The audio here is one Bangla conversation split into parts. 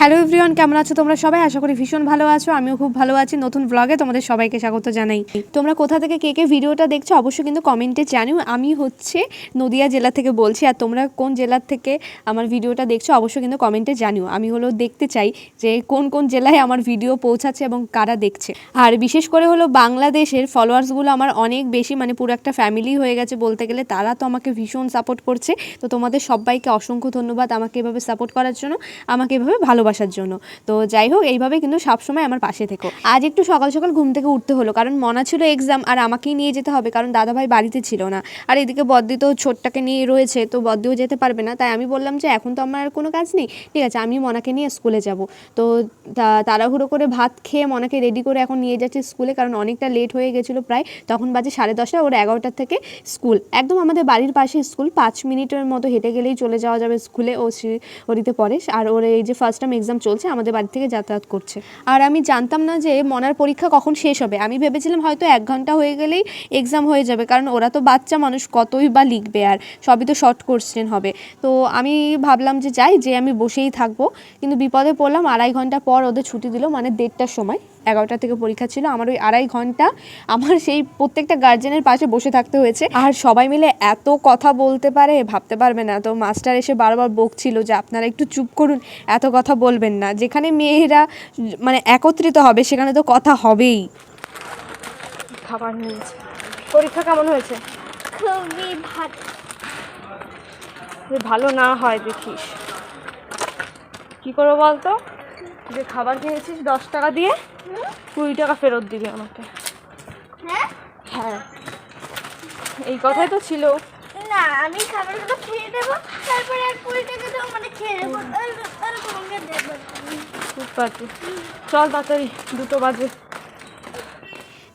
হ্যালো এভরিওয়ান কেমন আছো তোমরা সবাই? আশা করি ভীষণ ভালো আছো, আমিও খুব ভালো আছি। নতুন ব্লগে তোমাদের সবাইকে স্বাগত জানাই। তোমরা কোথা থেকে কে কে ভিডিওটা দেখছ অবশ্যই কিন্তু কমেন্টে জানিও। আমি হচ্ছে নদিয়া জেলা থেকে বলছি, আর তোমরা কোন জেলার থেকে আমার ভিডিওটা দেখছ অবশ্যই কিন্তু কমেন্টে জানিও। আমি হলো দেখতে চাই যে কোন কোন জেলায় আমার ভিডিও পৌঁছাচ্ছে এবং কারা দেখছে। আর বিশেষ করে হলো বাংলাদেশের ফলোয়ার্সগুলো আমার অনেক বেশি মানে পুরো একটা ফ্যামিলি হয়ে গেছে বলতে গেলে, তারা তো আমাকে ভীষণ সাপোর্ট করছে। তো তোমাদের সবাইকে অসংখ্য ধন্যবাদ আমাকে এভাবে সাপোর্ট করার জন্য। আমাকে এভাবে ভালোবাসার জন্য। তো যাই হোক, এইভাবে কিন্তু সবসময় আমার পাশে থেকো। আজ একটু সকাল সকাল ঘুম থেকে উঠতে হলো, কারণ মনা ছিল এক্সাম আর আমাকেই নিয়ে যেতে হবে, কারণ দাদাভাই বাড়িতে ছিল না। আর এদিকে বদ্দি তো ছোটটাকে নিয়ে রয়েছে, তো বদ্দিও যেতে পারবে না। তাই আমি বললাম যে, এখন তো আমার আর কোনো কাজ নেই। ঠিক আছে, আমি মনাকে নিয়ে স্কুলে যাব। তো তাড়াহুড়ো করে ভাত খেয়ে মনাকে রেডি করে এখন নিয়ে যাচ্ছি স্কুলে কারণ অনেকটা লেট হয়ে গেছিল প্রায়। তখন বাজে সাড়ে দশটা, ওর এগারোটার থেকে স্কুল একদম আমাদের বাড়ির পাশে স্কুল পাঁচ মিনিটের মতো হেঁটে গেলেই চলে যাওয়া যাবে স্কুলে ও ওরিতে পড়ে। আর ওর এই যে ফার্স্ট টাইম এক্সাম চলছে, আমাদের বাড়ি থেকে যাতায়াত করছে। আর আমি জানতাম না যে মনার পরীক্ষা কখন শেষ হবে। আমি ভেবেছিলাম হয়তো এক ঘণ্টা হয়ে গেলেই এক্সাম হয়ে যাবে, কারণ ওরা তো বাচ্চা মানুষ, কতই বা লিখবে আর সবই তো শর্ট কোশ্চেন হবে। তো আমি ভাবলাম যে যাই, যে আমি বসেই থাকব। কিন্তু বিপদে পড়লাম, আড়াই ঘণ্টা পর ওদের ছুটি দিল মানে দেড়টার সময়। এগারোটা থেকে পরীক্ষা ছিল আমার ওই আড়াই ঘণ্টা আমার সেই প্রত্যেকটা গার্জেনের পাশে বসে থাকতে হয়েছে। আর সবাই মিলে এত কথা বলতে পারে ভাবতে পারবে না। তো মাস্টার এসে বারবার বকছিল যে আপনারা একটু চুপ করুন এত কথা বলবেন না। যেখানে মেয়েরা মানে একত্রিত হবে সেখানে তো কথা হবেই। খাবার নিয়েছে। পরীক্ষা কেমন হয়েছে? খুবই ভালো। ভালো না হয় দেখিস। কি করব বলতো? যে খাবার কিনেছিস দশ টাকা দিয়ে কুড়ি টাকা ফেরত দিবে আমাকে। হ্যাঁ? হ্যাঁ। এই কথাই তো ছিল। না আমি খাবারগুলো খেয়ে দেবো তারপরে আর কুড়ি টাকা মানে খেয়ে দেবো আর আর দেবো। চল তাড়াতাড়ি দুটো বাজে।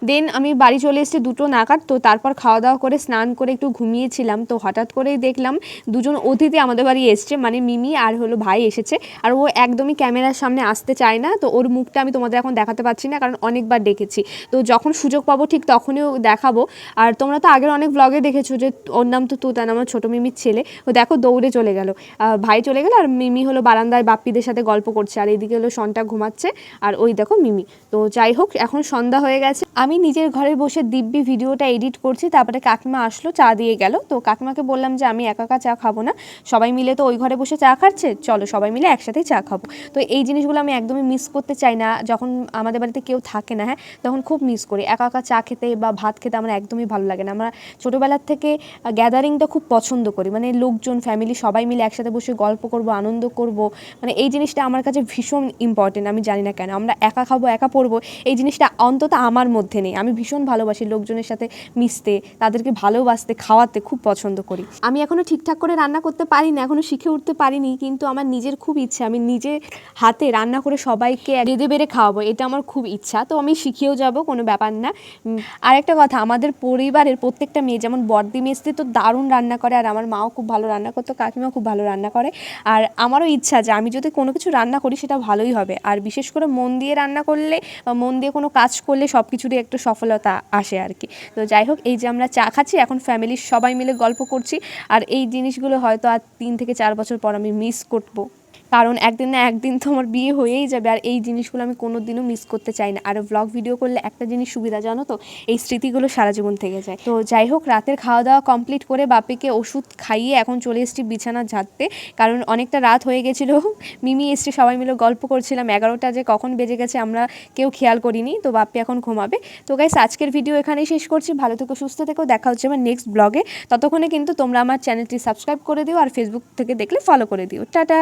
দেন আমি বাড়ি চলে এসেছি দুটো নাগাদ, তো তারপর খাওয়া দাওয়া করে স্নান করে একটু ঘুমিয়েছিলাম। তো হঠাৎ করেই দেখলাম দুজন অতিথি আমাদের বাড়ি এসছে মানে মিমি আর হলো ভাই এসেছে। আর ও একদমই ক্যামেরার সামনে আসতে চায় না, তো ওর মুখটা আমি তোমাদের এখন দেখাতে পারছি না, কারণ অনেকবার ডেকেছি তো যখন সুযোগ পাবো ঠিক তখনই দেখাবো। আর তোমরা তো আগের অনেক ব্লগে দেখেছ যে ওর নাম তো তুতান, আমার ছোটো মিমির ছেলে। ও দেখো দৌড়ে চলে গেল। ভাই চলে গেল আর মিমি হলো বারান্দায় বাপ্পিদের সাথে গল্প করছে। আর এইদিকে হলো সনটা ঘুমাচ্ছে। আর ওই দেখো মিমি। তো যাই হোক, এখন সন্ধ্যা হয়ে গেছে। আমি নিজের ঘরে বসে দিব্যি ভিডিওটা এডিট করছি, তারপরে কাকিমা আসলো, চা দিয়ে গেল। তো কাকিমাকে বললাম যে, আমি একা একা চা খাব না। সবাই মিলে তো ওই ঘরে বসে চা খাচ্ছে, চলো সবাই মিলে একসাথেই চা খাব। তো এই জিনিসগুলো আমি একদমই মিস করতে চাই না। যখন আমাদের বাড়িতে কেউ থাকে না হ্যাঁ তখন খুব মিস করি। একা একা চা খেতে বা ভাত খেতে আমার একদমই ভালো লাগে না। আমরা ছোটোবেলার থেকে গ্যাদারিংটা খুব পছন্দ করি। মানে লোকজন ফ্যামিলি সবাই মিলে একসাথে বসে গল্প করব, আনন্দ করব। মানে এই জিনিসটা আমার কাছে ভীষণ ইম্পর্টেন্ট আমি জানি না কেন। আমরা একা খাব, একা পড়ব, এই জিনিসটা অন্তত আমার মধ্যে নেই। আমি ভীষণ ভালোবাসি লোকজনের সাথে মিশতে, তাদেরকে ভালোবাসতে, খাওয়াতে খুব পছন্দ করি। আমি এখনও ঠিকঠাক করে রান্না করতে পারি না এখনও শিখে উঠতে পারিনি, কিন্তু আমার নিজের খুব ইচ্ছা। আমি নিজে হাতে রান্না করে সবাইকে রেঁধে বেড়ে খাওয়াবো, এটা আমার খুব ইচ্ছা। তো আমি শিখেও যাব, কোনো ব্যাপার না। আর একটা কথা, আমাদের পরিবারের প্রত্যেকটা মেয়ে, যেমন বর্দি মেস্তি তো দারুণ রান্না করে, আর আমার মাও খুব ভালো রান্না করতো, কাকিমাও খুব ভালো রান্না করে। আর আমারও ইচ্ছা যে, আমি যদি কোনো কিছু রান্না করি, সেটা ভালোই হবে। আর বিশেষ করে মন দিয়ে রান্না করলে বা মন দিয়ে কোনো কাজ করলে সব কিছুরই একটু সফলতা আসে আর কি। তো যাই হোক, এই যে আমরা চা খাচ্ছি, এখন ফ্যামিলির সবাই মিলে গল্প করছি। আর এই জিনিসগুলো হয়তো আর তিন থেকে চার বছর পর আমি মিস করব। কারণ একদিন না একদিন তো আমার বিয়ে হয়েই যাবে আর এই জিনিসগুলো আমি কোনো দিনও মিস করতে চাই না। আর ব্লগ ভিডিও করলে একটা জিনিস সুবিধা, জানো তো? এই স্মৃতিগুলো সারা জীবন থেকে যায়। তো যাই হোক, রাতের খাওয়া দাওয়া কমপ্লিট করে বাপিকে ওষুধ খাইয়ে এখন চলে এসেছি বিছানা ঝাড়তে। কারণ অনেকটা রাত হয়ে গেছিল। মিমি এসছে, সবাই মিলে গল্প করছিলাম। এগারোটা যে কখন বেজে গেছে আমরা কেউ খেয়াল করিনি, তো বাপ্পি এখন ঘুমাবে। তো গাইস আজকের ভিডিও এখানেই শেষ করছি। ভালো থেকো, সুস্থ থেকো। দেখা হচ্ছে আমার নেক্সট ব্লগে ততক্ষণে কিন্তু তোমরা আমার চ্যানেলটি সাবস্ক্রাইব করে দিও আর ফেসবুক থেকে দেখলে ফলো করে দিও। টাটা!